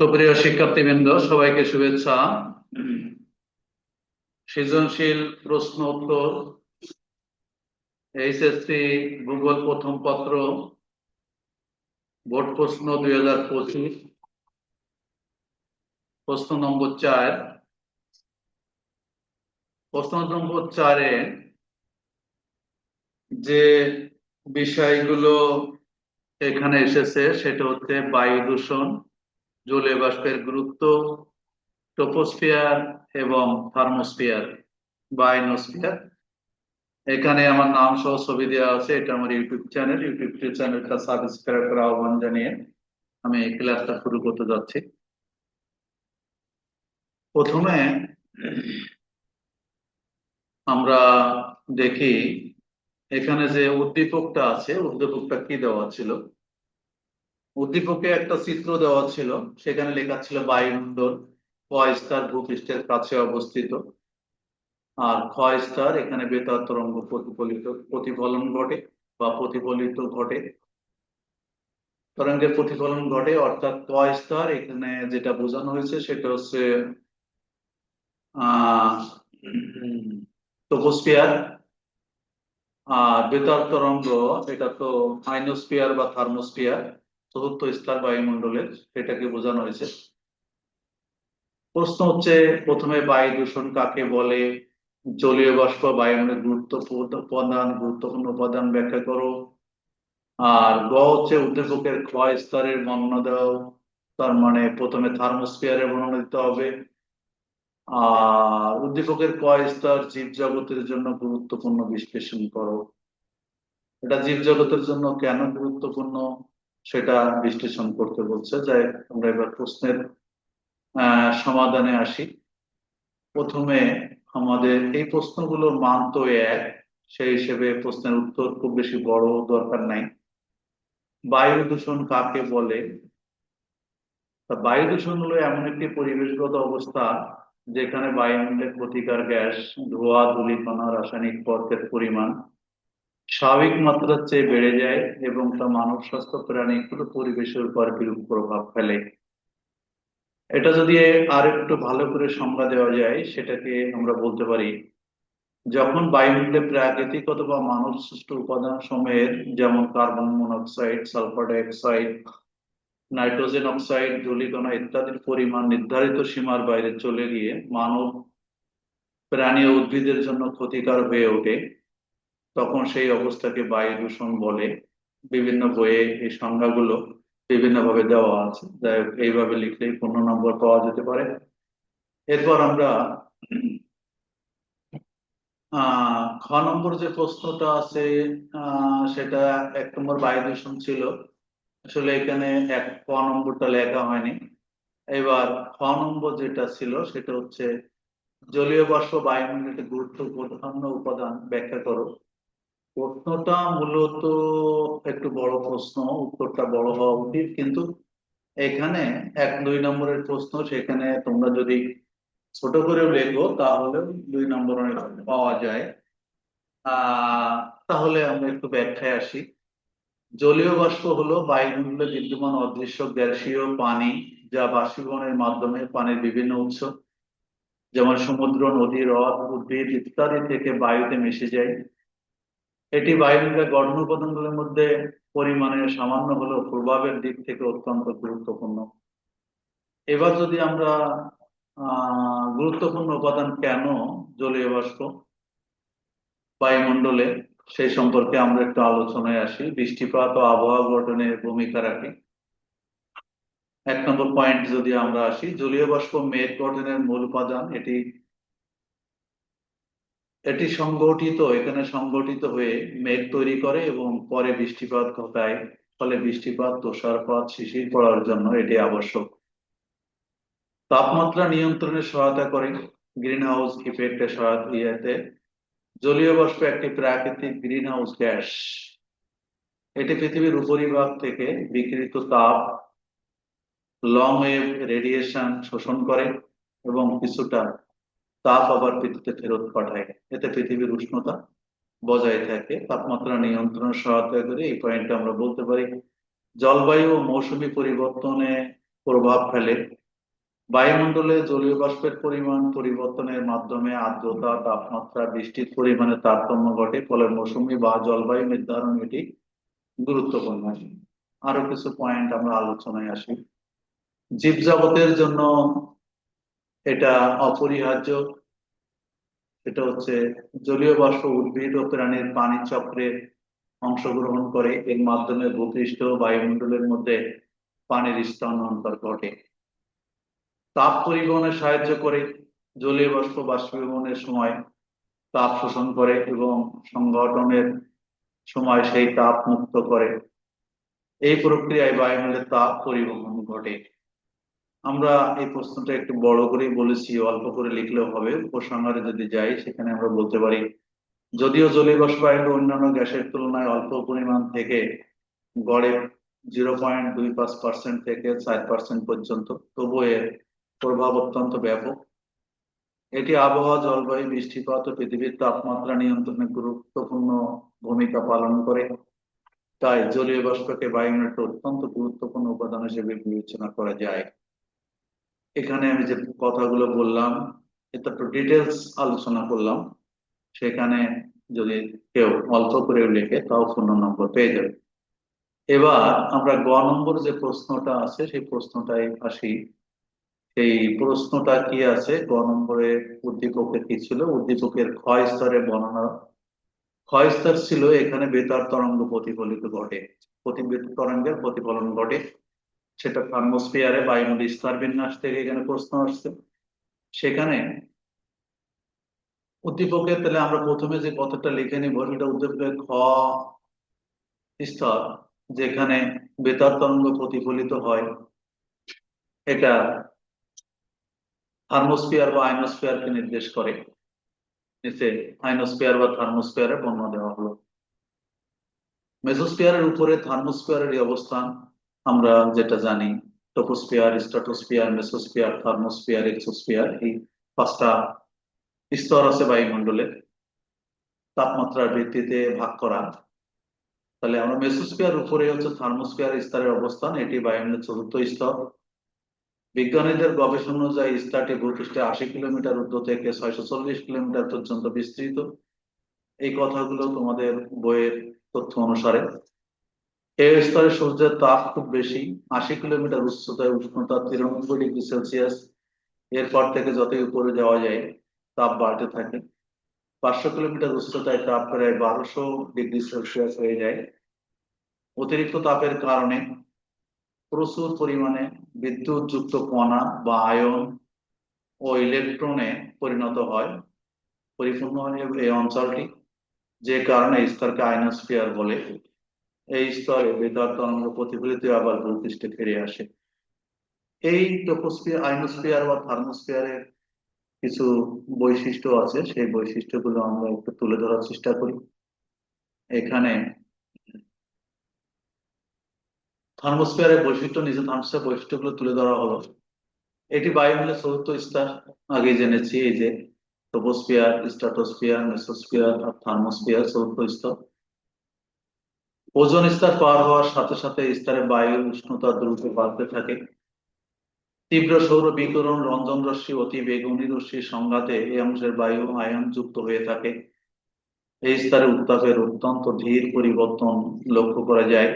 সুপ্রিয় শিক্ষার্থীবৃন্দ, সবাইকে শুভেচ্ছা। সৃজনশীল প্রশ্ন উত্তর, এইচএসসি ভূগোল প্রথম পত্র, বোর্ড প্রশ্ন দুই হাজার পঁচিশ, প্রশ্ন নম্বর চার। প্রশ্ন নম্বর চারে যে বিষয়গুলো এখানে এসেছে, সেটা হচ্ছে বায়ু দূষণ। জলীয় বাষ্পের গুরুত্ব টোপোস্ফিয়ার এবং থার্মোস্ফিয়ার, বা এখানে আমার নাম সহ ছবি দেওয়া আছে, এটা আমার ইউটিউব চ্যানেল। ইউটিউব চ্যানেলটা সাবস্ক্রাইব করা আহ্বান জানিয়ে আমি এই ক্লাসটা শুরু করতে যাচ্ছি। প্রথমে আমরা দেখি এখানে যে উদ্দীপকটা আছে, উদ্দীপকটা কি দেওয়া ছিল? উদ্দীপকে একটা চিত্র দেওয়া ছিল, সেখানে লেখা ছিল বায়ুমণ্ডল স্তর ভূপৃষ্ঠের কাছে অবস্থিত। আর ক্ষয় স্তর এখানে বেতার তরঙ্গ প্রতিফলিত, প্রতিফলন ঘটে বা প্রতিফলিত ঘটে। তরঙ্গের প্রতিফলন ঘটে, অর্থাৎ কয় স্তর এখানে যেটা বোঝানো হয়েছে সেটা হচ্ছে, আহ টোপোস্ফিয়ার আর বেতার তরঙ্গ, এটা তো আইনোস্ফিয়ার বা থার্মোস্ফিয়ার। চতুর্থ স্তর বায়ুমণ্ডলের সেটাকে বোঝানো হয়েছে। প্রশ্ন হচ্ছে, প্রথমে বায়ু দূষণ কাকে বলে? জলীয় বাষ্প বায়ুমণ্ডলের গুরুত্বপূর্ণ উপাদান গুরুত্বপূর্ণ উপাদান ব্যাখ্যা করো। আর গ হচ্ছে উদ্দীপকের ক্ষয় স্তরের বর্ণনা দাও। তার মানে প্রথমে থার্মোস্ফিয়ারের বর্ণনা দিতে হবে। আর উদ্দীপকের কয় স্তর জীব জগতের জন্য গুরুত্বপূর্ণ বিশ্লেষণ করো। এটা জীব জগতের জন্য কেন গুরুত্বপূর্ণ? সেটা বিশ্লেষণ করতে বলছে যাই আমরা এবার প্রশ্নের সমাধানে আসি। প্রথমে আমাদের এই প্রশ্নগুলোর মান তো এক, সেই হিসেবে প্রশ্নের উত্তর খুব বেশি বড় দরকার নাই। বায়ু দূষণ কাকে বলে? বায়ু দূষণ হলো এমন একটি পরিবেশগত অবস্থা যেখানে বায়ুমণ্ডলের ক্ষতিকর গ্যাস, ধোয়া, ধূলিকণা, রাসায়নিক পদার্থের পরিমাণ স্বাভাবিক মাত্রার চেয়ে বেড়ে যায় এবং তা মানব স্বাস্থ্য প্রাণী পুরো পরিবেশের উপর বিরূপ প্রভাব ফেলে। এটা যদি আর একটু ভালো করে সংজ্ঞা দেওয়া যায়, সেটাকে আমরা বলতে পারি, যখন বায়ুমণ্ডলে প্রাকৃতিক অথবা মানব সৃষ্ট উপাদান সময়ের, যেমন carbon monoxide, sulphur dioxide, nitrogen oxide, ধূলিকণা ইত্যাদির পরিমাণ নির্ধারিত সীমার বাইরে চলে গিয়ে মানব প্রাণী ও উদ্ভিদের জন্য ক্ষতিকার হয়ে ওঠে। তখন সেই অবস্থাকে বায়ু দূষণ বলে বিভিন্ন বইয়ে এই সংজ্ঞাগুলো বিভিন্ন ভাবে দেওয়া আছে। যাই এইভাবে লিখলেই পূর্ণ নম্বর পাওয়া যেতে পারে। এরপর আমরা খ নম্বর যে প্রশ্নটা আছে সেটা এক নম্বর বায়ু দূষণ ছিল। আসলে এখানে এক ক নম্বরটা লেখা হয়নি। এবার খ নম্বর যেটা ছিল, সেটা হচ্ছে জলীয় বাষ্প বায়ুমণ্ডলের গুরুত্বপূর্ণ উপাদান ব্যাখ্যা করো। প্রশ্নটা মূলত একটু বড় প্রশ্ন, উত্তরটা বড় হওয়া উচিত, কিন্তু এখানে এক দুই নম্বরের প্রশ্ন, সেখানে তোমরা যদি ছোট করেও লেখো, তাহলে দুই নম্বর পাওয়া যায়। তাহলে আমরা একটু ব্যাখ্যায় আসি। জলীয় বাষ্প হলো বায়ুমণ্ডলে বিদ্যমান অদৃশ্য গ্যাসীয় পানি, যা বাষ্পীভবনের মাধ্যমে পানির বিভিন্ন উৎস, যেমন সমুদ্র, নদী, হ্রদ, উদ্ভিদ ইত্যাদি থেকে বায়ুতে মিশে যায়। এটি বায়ুমণ্ডলের গঠন উপাদানগুলোর মধ্যে পরিমাণে সামান্য হলেও প্রভাবের দিক থেকে অত্যন্ত গুরুত্বপূর্ণ। এবার যদি আমরা গুরুত্বপূর্ণ উপাদান কেন জলীয় বাষ্প বায়ুমণ্ডলে, সেই সম্পর্কে আমরা একটু আলোচনায় আসি। বৃষ্টিপাত ও আবহাওয়া গঠনে ভূমিকা রাখি। এক নম্বর পয়েন্ট যদি আমরা আসি, জলীয় বাষ্প মেঘ গঠনের মূল উপাদান, এটি এটি সংগঠিত, এখানে সংগঠিত হয়ে মেঘ তৈরি করে এবং পরে বৃষ্টিপাত ঘটায়, ফলে বৃষ্টিপাত, তুষারপাত, শিশির পড়ার জন্য এটি আবশ্যক। তাপমাত্রা নিয়ন্ত্রণে সহায়তা করে গ্রিন হাউস ইফেক্টের সহায়তা জলীয় বাষ্প একটি প্রাকৃতিক গ্রিন হাউস গ্যাস। এটি পৃথিবীর উপরিভাগ থেকে বিকৃত তাপ লং ওয়েভ রেডিয়েশন শোষণ করে এবং কিছুটা তাপ আবার পৃথিবীতে ফেরত পাঠায়। এতে পৃথিবীর উষ্ণতা বজায় থাকে। তাপমাত্রা নিয়ন্ত্রণ সহায়তা করে এই পয়েন্টটা আমরা বলতে পারি। জলবায়ু ও মৌসুমী পরিবর্তনে প্রভাব ফেলে। বায়ুমণ্ডলে জলীয় বাষ্পের পরিমাণ পরিবর্তনের মাধ্যমে আর্দ্রতা, তাপমাত্রা, বৃষ্টির পরিমাণে তারতম্য ঘটে, ফলে মৌসুমী বা জলবায়ু নির্ধারণ এটি গুরুত্বপূর্ণ। আরও কিছু পয়েন্ট আমরা আলোচনায় আসি। জীবজগতের জন্য এটা অপরিহার্য। এটা হচ্ছে জলীয় বাষ্প উদ্ভিদ ও প্রাণীর পানি চক্রে অংশগ্রহণ করে। এর মাধ্যমে ভূপৃষ্ঠ বায়ুমণ্ডলের মধ্যে পানির স্থানান্তর ঘটে। তাপ পরিবহনে সাহায্য করে। জলীয় বাষ্প বাষ্পীভবনের সময় তাপ শোষণ করে এবং সংগঠনের সময় সেই তাপ মুক্ত করে। এই প্রক্রিয়ায় বায়ুমণ্ডলের তাপ পরিবহন ঘটে। আমরা এই প্রশ্নটা একটু বড় করেই বলেছি, অল্প করে লিখলেও হবে। উপসংহারে যদি যাই, সেখানে আমরা বলতে পারি, যদিও জলীয় বাষ্পায়ন অন্যান্য গ্যাসের তুলনায় অল্প পরিমাণ থেকে গড়ে জিরো পয়েন্ট দুই পাঁচ পার্সেন্ট থেকে চার পার্সেন্ট পর্যন্ত তবু এর প্রভাব অত্যন্ত ব্যাপক। এটি আবহাওয়া, জলবায়ু, বৃষ্টিপাত ও পৃথিবীর তাপমাত্রা নিয়ন্ত্রণে গুরুত্বপূর্ণ ভূমিকা পালন করে। তাই জলীয় বাষ্পকে বায়ুমণ্ডলের অত্যন্ত গুরুত্বপূর্ণ উপাদান হিসেবে বিবেচনা করা যায়। এখানে আমি যে কথাগুলো বললাম এটা ডিটেলস আলোচনা করলাম, সেখানে যদি কেউ অল্প করেও লেখে, তাও পূর্ণ নম্বর পেয়ে যাবে। এবার আমরা গ নম্বর যে প্রশ্নটা আছে, সেই প্রশ্নটাই আসি। সেই প্রশ্নটা কি আছে? গ নম্বরে উদ্দীপকের কি ছিল? উদ্দীপকের ক্ষয় স্তরের বর্ণনা ক্ষয় স্তর ছিল এখানে বেতার তরঙ্গ প্রতিফলিত ঘটে। প্রতিবেদ তরঙ্গের প্রতিফলন ঘটে। সেটা থার্মোস্ফিয়ারে বায়ুমণ্ডল স্তর বিন্যাস থেকে এখানে প্রশ্ন আসছে। সেখানে উদ্দীপকের তাহলে আমরা প্রথমে যে কথাটা লিখে নিব, সেটা উদ্দীপকের খ স্তর, যেখানে বেতার তরঙ্গ প্রতিফলিত হয়। এটা থার্মোস্ফিয়ার বা আইনোস্ফিয়ারকে নির্দেশ করে। নিচে আইনোস্ফিয়ার বা থার্মোস্ফিয়ারের বর্ণনা দেওয়া হলো। মেসোস্ফিয়ারের উপরে থার্মোস্ফিয়ারের অবস্থান। আমরা যেটা জানি troposphere stratosphere mesosphere, thermosphere, exosphere, এই পাঁচটা স্তর আছে বায়ুমণ্ডলের। তাপমাত্রার ভিত্তিতে ভাগ করা তাহলে আমরা মেসোস্ফিয়ার উপরে হচ্ছে থার্মোস্ফিয়ার স্তরের অবস্থান, এটি বায়ুমণ্ডলের চতুর্থ স্তর। বিজ্ঞানীদের গবেষণা অনুযায়ী স্তরটি ভূপৃষ্ঠে আশি কিলোমিটার উর্ধ্ব থেকে ছয়শো চল্লিশ কিলোমিটার পর্যন্ত বিস্তৃত। এই কথাগুলো তোমাদের বইয়ের তথ্য অনুসারে এই স্তরে সূর্যের তাপ খুব বেশি, আশি কিলোমিটার উচ্চতায় উষ্ণতা তিরানব্বই ডিগ্রি সেলসিয়াস। এরপর থেকে যতই উপরে যাওয়া যায়, তাপ বাড়তে থাকে। পাঁচশো কিলোমিটার উচ্চতায় তাপ প্রায় বারোশো ডিগ্রি সেলসিয়াস হয়ে যায়। অতিরিক্ত তাপের কারণে প্রচুর পরিমাণে বিদ্যুৎ যুক্ত কণা বা আয়ন ও ইলেকট্রনে পরিণত হয়, পরিপূর্ণ হয় এই অঞ্চলটি, যে কারণে স্তরকে আইনোস্ফিয়ার বলে। এই স্তরে বেতার তরঙ্গ প্রতিফলিত আবার ভূপৃষ্ঠে ফিরে আসে। এই টোপোস্ফিয়ার আইনোস্ফিয়ার বা থার্মোস্ফিয়ারের কিছু বৈশিষ্ট্য আছে। সেই বৈশিষ্ট্যগুলো আমরা একটু তুলে ধরার চেষ্টা করি। এখানে থার্মোস্ফিয়ারের বৈশিষ্ট্য নিচে থার্মোস্ফিয়ার বৈশিষ্ট্যগুলো তুলে ধরা হলো। এটি বায়ুমণ্ডলের চতুর্থ স্তর। আগে জেনেছি এই যে টোপোস্ফিয়ার স্ট্রাটোস্ফিয়ার মেসোস্ফিয়ার আর থার্মোস্ফিয়ার চতুর্থ স্তর। ওজন স্তর পার হওয়ার সাথে সাথে স্তরে বায়ুর উষ্ণতা দ্রুত বাড়তে থাকে। তীব্র সৌর বিকিরণ রঞ্জন রশ্মি, অতি বেগুনি রশ্মির সংঘাতে এই অংশের বায়ু আয়ন যুক্ত হয়ে থাকে। এই স্তরে উত্তাপের অত্যন্ত ধীর পরিবর্তন লক্ষ্য করা যায়।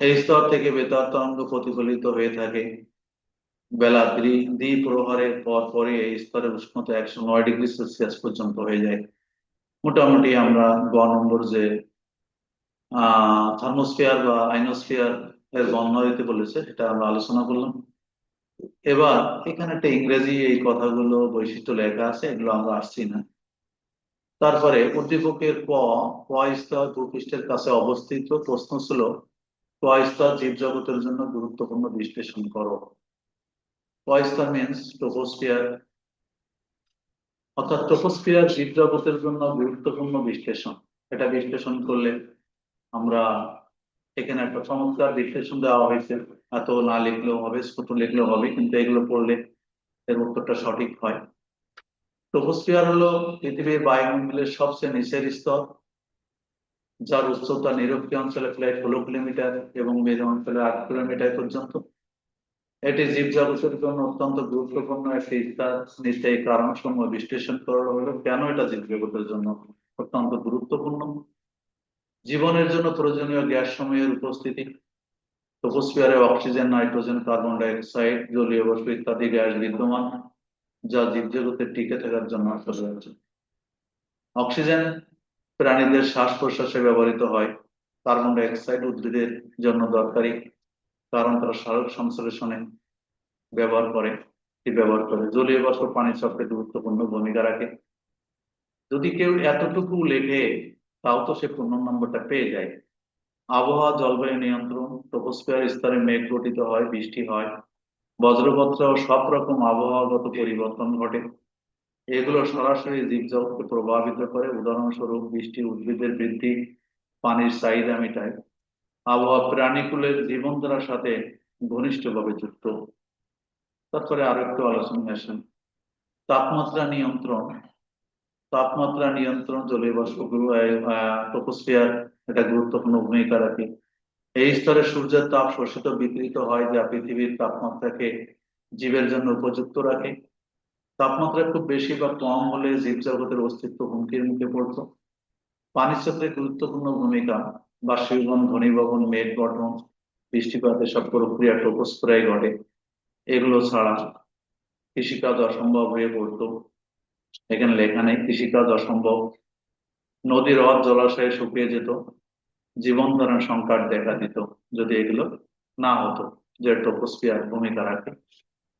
এই স্তর থেকে বেতার তরঙ্গ প্রতিফলিত হয়ে থাকে। বেলা দ্বি প্রহরের পর পরে এই স্তরের উষ্ণতা একশো নয় ডিগ্রি সেলসিয়াস পর্যন্ত হয়ে যায়। মোটামুটি আমরা গ নম্বর যে থার্মোস্ফিয়ার বা আইনোস্ফিয়ার এর বর্ণনা দিতে বলেছে সেটা আমরা আলোচনা করলাম। এবার এখানে একটা ইংরেজি এই কথাগুলো বৈশিষ্ট্য লেখা আছে, এগুলো আমরা আসছি না। তারপরে উদ্দীপকের ক ক স্তর ভূপৃষ্ঠের কাছে অবস্থিত প্রশ্ন ছিল ক স্তর জীবজগতের জন্য গুরুত্বপূর্ণ বিশ্লেষণ করো। ক স্তর মিনস টোপোস্ফিয়ার অর্থাৎ টোপোস্ফিয়ার জীবজগতের জন্য গুরুত্বপূর্ণ বিশ্লেষণ। এটা বিশ্লেষণ করলে আমরা এখানে একটা চমৎকার বিশ্লেষণ দেওয়া হয়েছে। এত না লিখলেও হবে ছোট লিখলেও হবে, কিন্তু এগুলো পড়লে এর উত্তরটা সঠিক হয়। ট্রোপোস্ফিয়ার হলো পৃথিবীর বায়ুমণ্ডলের সবচেয়ে নিচের স্তর, যার উচ্চতা নিরক্ষীয় অঞ্চলে প্রায় ষোলো কিলোমিটার এবং মেরু অঞ্চলে আট কিলোমিটার পর্যন্ত। এটি জীবজগতের জন্য অত্যন্ত গুরুত্বপূর্ণ একটি স্থান নিচে এই কারণসমূহ বিশ্লেষণ করা হলো। কেন এটা জীবজগতের জন্য অত্যন্ত গুরুত্বপূর্ণ? জীবনের জন্য প্রয়োজনীয় গ্যাস সমূহের উপস্থিতি, ট্রপোস্ফিয়ারে oxygen, nitrogen, carbon dioxide জলীয় বাষ্প ইত্যাদি গ্যাস বিদ্যমান, যা জীবজগতে টিকে থাকার জন্য আছে অক্সিজেন প্রাণীদের শ্বাস প্রশ্বাসে ব্যবহৃত হয়। কার্বন ডাই অক্সাইড উদ্ভিদের জন্য দরকারি, কারণ তারা সারক সংশ্লেষণে ব্যবহার করে ব্যবহার করে। জলীয় বাষ্প পানির চক্রে গুরুত্বপূর্ণ ভূমিকা রাখে। যদি কেউ এতটুকু লেখে তাও তো সে পূর্ণ নম্বরটা পেয়ে যায়। আবহাওয়া, জলবায়ু নিয়ন্ত্রণ ট্রপোস্ফিয়ার স্তরে মেঘ গঠিত হয়, বৃষ্টি হয় বজ্রপত্র সব রকম আবহাওয়াগত পরিবর্তন ঘটে। এগুলো সরাসরি জীবজগৎকে প্রভাবিত করে। উদাহরণস্বরূপ বৃষ্টি উদ্ভিদের বৃদ্ধি, পানির চাহিদা মেটায়। আবহাওয়া প্রাণীকুলের জীবনধারার সাথে ঘনিষ্ঠভাবে যুক্ত। তারপরে আরও একটু আলোচনা আসেন। তাপমাত্রা নিয়ন্ত্রণ তাপমাত্রা নিয়ন্ত্রণ, জলীয় বাষ্পগুলো ট্রপোস্ফিয়ার একটা গুরুত্বপূর্ণ ভূমিকা রাখে। এই স্তরে সূর্যের তাপ শোষিত, বিকৃত হয়, যা পৃথিবীর তাপমাত্রাকে জীবের জন্য উপযুক্ত রাখে। তাপমাত্রা খুব বেশি বা কম হলে জীবজগতের অস্তিত্ব হুমকির মুখে পড়তো। পানির চক্রে গুরুত্বপূর্ণ ভূমিকা, বাষ্পীভবন, ঘনীভবন, মেঘ গঠন, বৃষ্টিপাত এসব প্রক্রিয়া ট্রপোস্ফিয়ায় ঘটে। এগুলো ছাড়া কৃষিকাজ অসম্ভব হয়ে পড়তো। এখানে লেখা নেই, কৃষিকাজ অসম্ভব। নদীর হ্রদ জলাশয়ে শুকিয়ে যেত, জীবন ধারণ সংকট দেখা দিত যদি এগুলো না হতো, যে ট্রপোস্ফিয়ার ভূমিকা রাখে।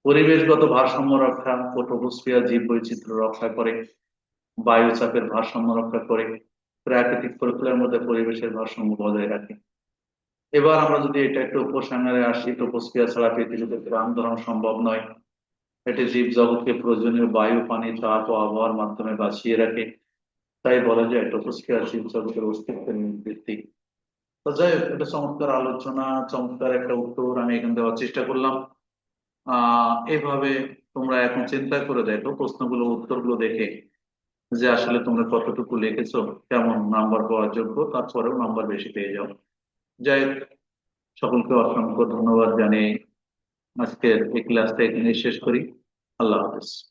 পরিবেশগত ভারসাম্য রক্ষা ও ট্রপোস্ফিয়ার জীব বৈচিত্র্য রক্ষা করে, বায়ু চাপের ভারসাম্য রক্ষা করে, প্রাকৃতিক প্রক্রিয়ার মধ্যে পরিবেশের ভারসাম্য বজায় রাখে। এবার আমরা যদি এটা একটু উপসংহারে আসি ট্রপোস্ফিয়ার ছাড়া পৃথিবীতে ধারণ সম্ভব নয়। এটি জীব জগৎকে প্রয়োজনীয় বায়ু, পানি, তাপ ও আবহাওয়ার মাধ্যমে বাঁচিয়ে রাখে। তাই বলা যায় ট্রপোস্ফিয়ার জীব জগতের অস্তিত্বের ভিত্তি তো যাই হোক, এটা চমৎকার আলোচনা, চমৎকার একটা উত্তর আমি এখানে দেওয়ার চেষ্টা করলাম। আহ এভাবে তোমরা এখন চিন্তা করে দেখো, প্রশ্নগুলো, উত্তরগুলো দেখে যে আসলে তোমরা কতটুকু লিখেছো, কেমন নাম্বার পাওয়ার যোগ্য, তারপরেও নাম্বার বেশি পেয়ে যাও। যাই হোক, সকলকে অসংখ্য ধন্যবাদ জানিয়ে আজকের এই ক্লাসটা এখানে শেষ করি। palavras.